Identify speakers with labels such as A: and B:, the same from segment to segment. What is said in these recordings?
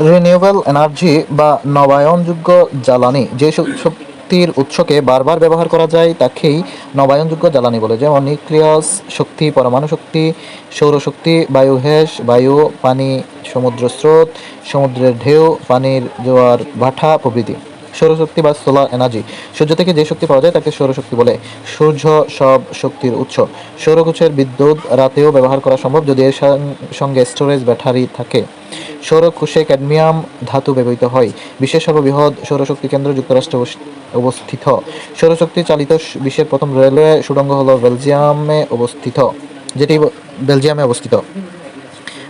A: Renewable energy বা নবায়নযোগ্য জ্বালানি যে শক্তির উৎসকে বারবার ব্যবহার করা যায়, তাকেই নবায়নযোগ্য জ্বালানি বলে। যেমন নিউক্লিয়াস শক্তি, পরমাণু শক্তি, সৌরশক্তি বায়ুগ্যাস বায়ু, পানি, সমুদ্র স্রোত, সমুদ্রের ঢেউ, পানির জোয়ার, ভাটা প্রভৃতি। সৌরশক্তি বা সোলার এনার্জি। সূর্য থেকে যে শক্তি পাওয়া যায়, তাকে সৌরশক্তি বলে। সূর্য সব শক্তির উৎস। সৌরকোষের বিদ্যুৎ রাতেও ব্যবহার করা সম্ভব যদি এর সঙ্গে স্টোরেজ ব্যাটারি থাকে। সৌরকোষে ক্যাডমিয়াম ধাতু ব্যবহৃত হয়। বিশ্বের সর্ববৃহৎ সৌরশক্তি কেন্দ্র যুক্তরাষ্ট্রে অবস- অবস্থিত। সৌরশক্তি চালিত বিশ্বের প্রথম রেলওয়ে সুড়ঙ্গ হল বেলজিয়ামে অবস্থিত, যেটি বেলজিয়ামে অবস্থিত।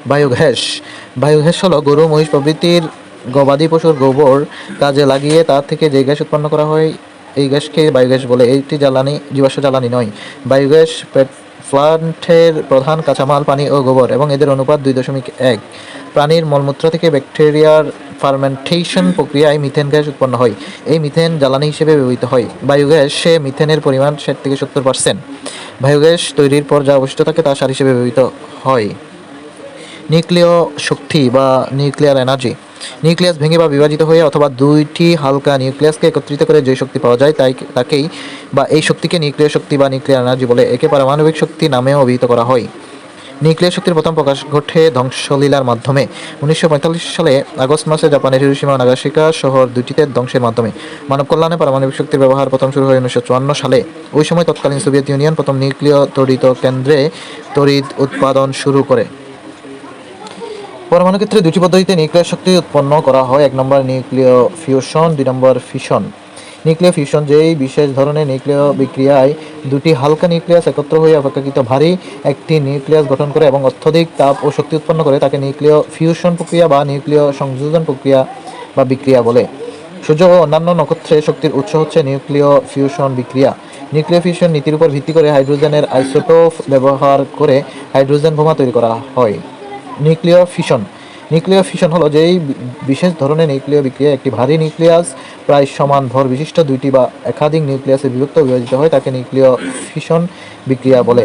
A: বায়োগ্যাস বায়োগ্যাস হলো গরু, মহিষ প্রভৃতির গবাদি পশুর গোবর কাজে লাগিয়ে তার থেকে যে গ্যাস উৎপন্ন করা হয়, এই গ্যাসকে বায়োগ্যাস বলে। এইটি জ্বালানি, জীবাশ্ম জ্বালানি নয়। বায়োগ্যাস প্লান্টের প্রধান কাঁচামাল পানি ও গোবর এবং এদের অনুপাত দুই দশমিক এক। প্রাণীর মলমূত্র থেকে ব্যাকটেরিয়ার ফার্মেন্টেশন প্রক্রিয়ায় মিথেন গ্যাস উৎপন্ন হয়। এই মিথেন জ্বালানি হিসেবে ব্যবহৃত হয়। বায়োগ্যাসে মিথেনের পরিমাণ ষাট থেকে সত্তর পার্সেন্ট। বায়োগ্যাস তৈরির পর যা অবশিষ্ট থাকে তা সার হিসেবে ব্যবহৃত হয়। নিউক্লিয় শক্তি বা নিউক্লিয়ার এনার্জি। নিউক্লিয়াস ভেঙে বা বিভাজিত হয়ে অথবা দুইটি হালকা নিউক্লিয়াসকে একত্রিত করে যে শক্তি পাওয়া যায় তাই তাকেই বা এই শক্তিকে নিউক্লিয় শক্তি বা নিউক্লিয়ার এনার্জি বলে একে পারমাণবিক শক্তি নামেও অভিহিত করা হয়। নিউক্লিয় শক্তির প্রথম প্রকাশ ঘটে ধ্বংসলীলার মাধ্যমে। উনিশশো পঁয়তাল্লিশ সালে আগস্ট মাসে জাপানের হিরোশিমা ও নাগাসাকিকা শহর দুটিতে ধ্বংসের মাধ্যমে। মানব কল্যাণে পারমাণবিক শক্তির ব্যবহার প্রথম শুরু হয় উনিশশো চুয়ান্ন সালে। ওই সময় তৎকালীন সোভিয়েত ইউনিয়ন প্রথম নিউক্লিয় তড়িৎ কেন্দ্রে তড়িৎ উৎপাদন শুরু করে। পরমাণু ক্ষেত্রে দুটি পদ্ধতিতে নিউক্লিয়ার শক্তি উৎপন্ন করা হয়। এক নম্বর নিউক্লিয় ফিউশন দুই নম্বর ফিশন নিউক্লিয় ফিউশন, যেই বিশেষ ধরনের নিউক্লিয় বিক্রিয়ায় দুটি হালকা নিউক্লিয়াস একত্র হয়ে অপেক্ষাকৃত ভারী একটি নিউক্লিয়াস গঠন করে এবং অত্যধিক তাপ ও শক্তি উৎপন্ন করে তাকে নিউক্লিয় ফিউশন প্রক্রিয়া বা নিউক্লিয় সংযোজন প্রক্রিয়া বা বিক্রিয়া বলে। সূর্য ও অন্যান্য নক্ষত্রে শক্তির উৎস হচ্ছে নিউক্লিয় ফিউশন বিক্রিয়া। নিউক্লিয় ফিউশন নীতির উপর ভিত্তি করে হাইড্রোজেনের আইসোটোপ ব্যবহার করে হাইড্রোজেন বোমা তৈরি করা হয়। নিউক্লিয় ফিশন নিউক্লিয় ফিশন হলো যেই বিশেষ ধরনের নিউক্লিয় বিক্রিয়া একটি ভারী নিউক্লিয়াস, প্রায় সমান ভর বিশিষ্ট দুইটি বা একাধিক নিউক্লিয়াসে বিভক্ত বিভাজিত হয়, তাকে নিউক্লিয় ফিশন বিক্রিয়া বলে।